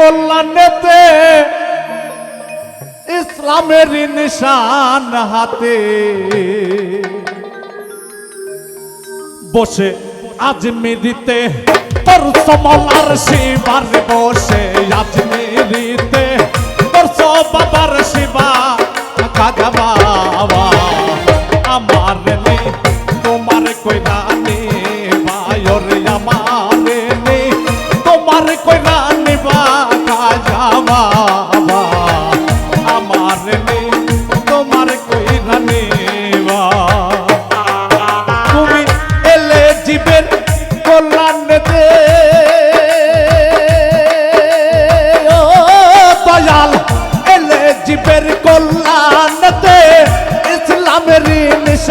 কল্যাণেতে ইসলামের নিশান হাতে। বসে আজ আজমিরিতে তোর সমলার শিবার বসে আজ আজমিরিতে।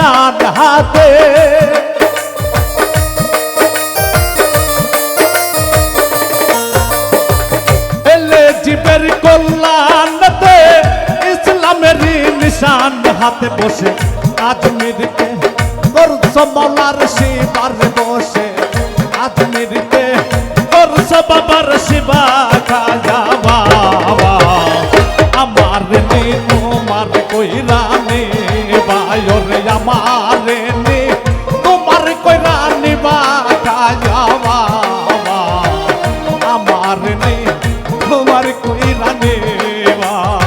নিশান হাতে। এলে জীবের কল্যাণ দে ইসলামের নিশান হাতে বসে। আজমিরকে তোর সমলার শিবার বসে। আজমিরকে তোর বাবার শিবা তোমার কইরা নেবা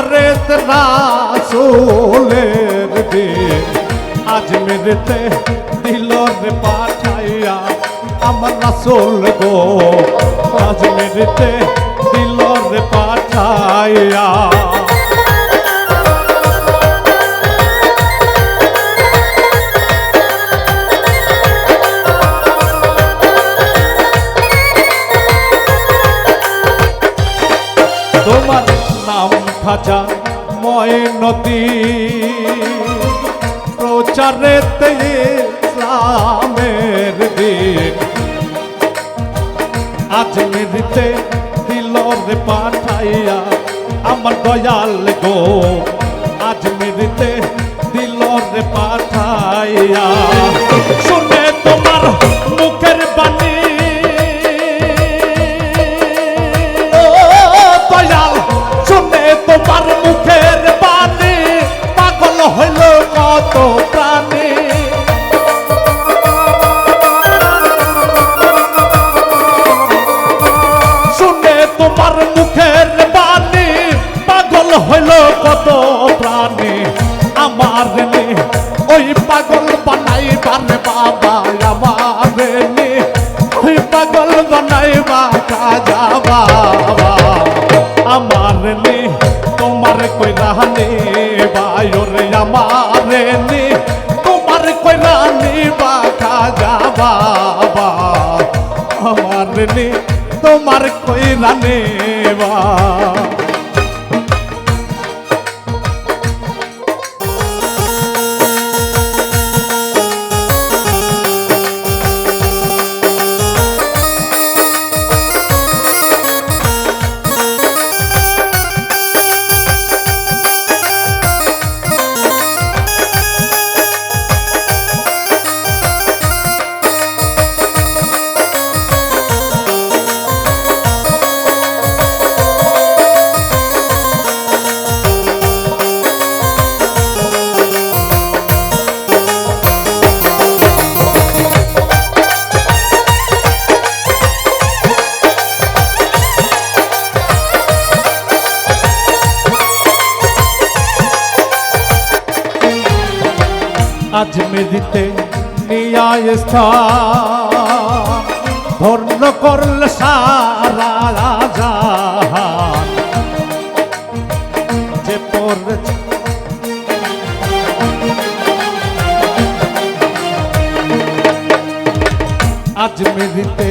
প্রচারে রাসুলের দিন। আজ মেরেতে দিলর পাঠাইয়া আমার রাসুল গো। আজ মেরেতে দিলর পাঠাইয়া খাজা ময়নতি প্রচারে ইসলামের দিন আজ মেরিতে দিল রে পাঠাইয়া আমার দয়াল গো। আজ মেরিতে দিল রে পাঠাইয়া আমার নে তোমার কইরা নে বা কাজা বাবা। আমার নে তোমার কইরা নেবা আজমেরিতে নিয়ায় স্থান। ধন্য করল সারা জাহান যে পড়েছে আজমেরিতে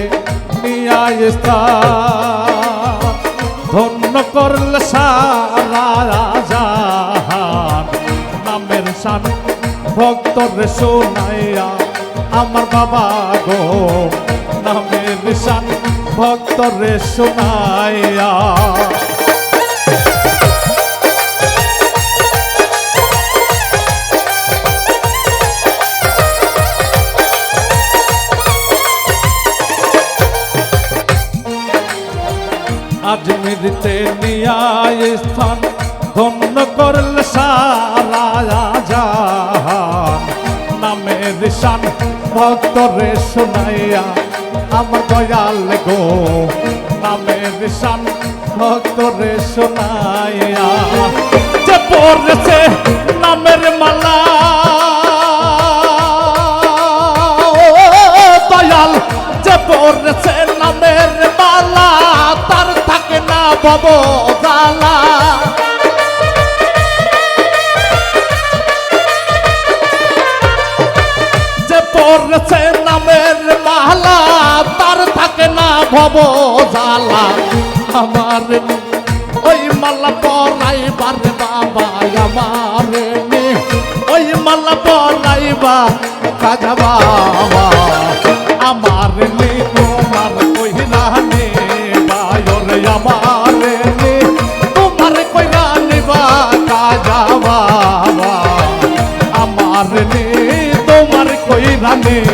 নিয়ায় স্থান। ধন্য করল সারা ভক্তরে শোনাইয়া আমার বাবা গো নামের শান ভক্তরে শোনাইয়া। আজমিরতে নিয়ায় স্থান, ধন্য করল সারা। নামের শান, ভক্তরে শোনাইয়া আমার দয়াল গো, নামের শান, ভক্তরে শোনাইয়া। যে পড়েছে নামের মালা দয়াল, যে পড়েছে নামের মালা, তার থাকে না জালা পড়েছে নামের মালা, তার থাকে না ভব জালা আমার ওই মালা পরাইবার বাবা আমার ওই মালা পরাইবা কাজা বাবা, আমার নে তোমার নে বায়রে আমার তোমার কইরা নিবা কাজা বাবা, আমার নে কইরা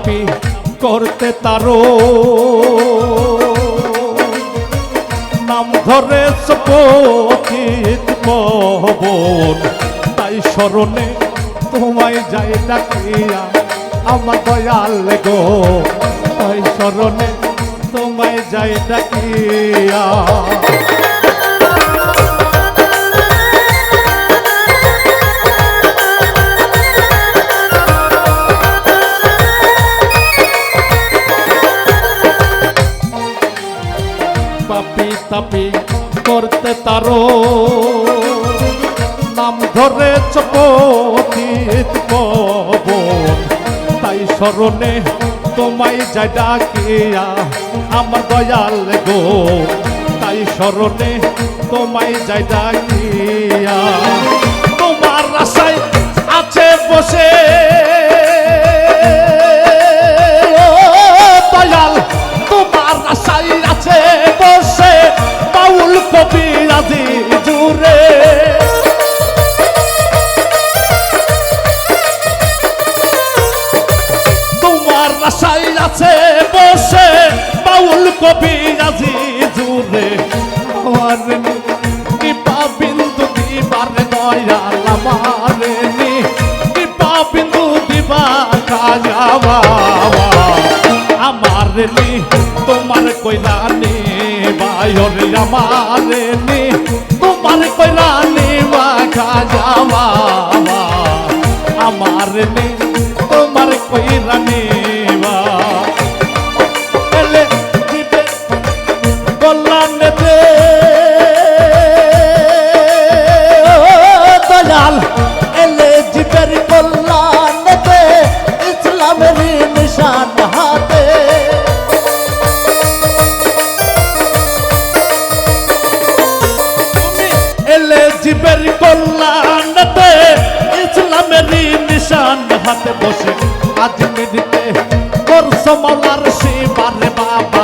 পাপি করতে তারো। নাম ধরে পবন, তাই স্মরণে তোমায় যাই ডাকিয়া আমার দয়াল গো। তাই স্মরণে তোমায় যাই ডাকিয়া তাপি করতে তারো। নাম ধরে তাই স্মরণে তোমায় যাই ডাকিয়া আমার দয়াল গো। তাই স্মরণে তোমায় যাই ডাকিয়া। তোমার আশায় আছে বসে তোমার আশাই আছে, বসে বাউল কবি রাজি জুড়ে। আমার কৃপা বিন্দু দিবার দয়াল আমার কৃপা বিন্দু দিবা কাজা আমার। নি, তোমার কইলা নি, বায়রে আমার নি। তোমার কইলা নি বা কাজা আমার। নি, তোমার কইলা করছ মৌলার শিবারে বাবা।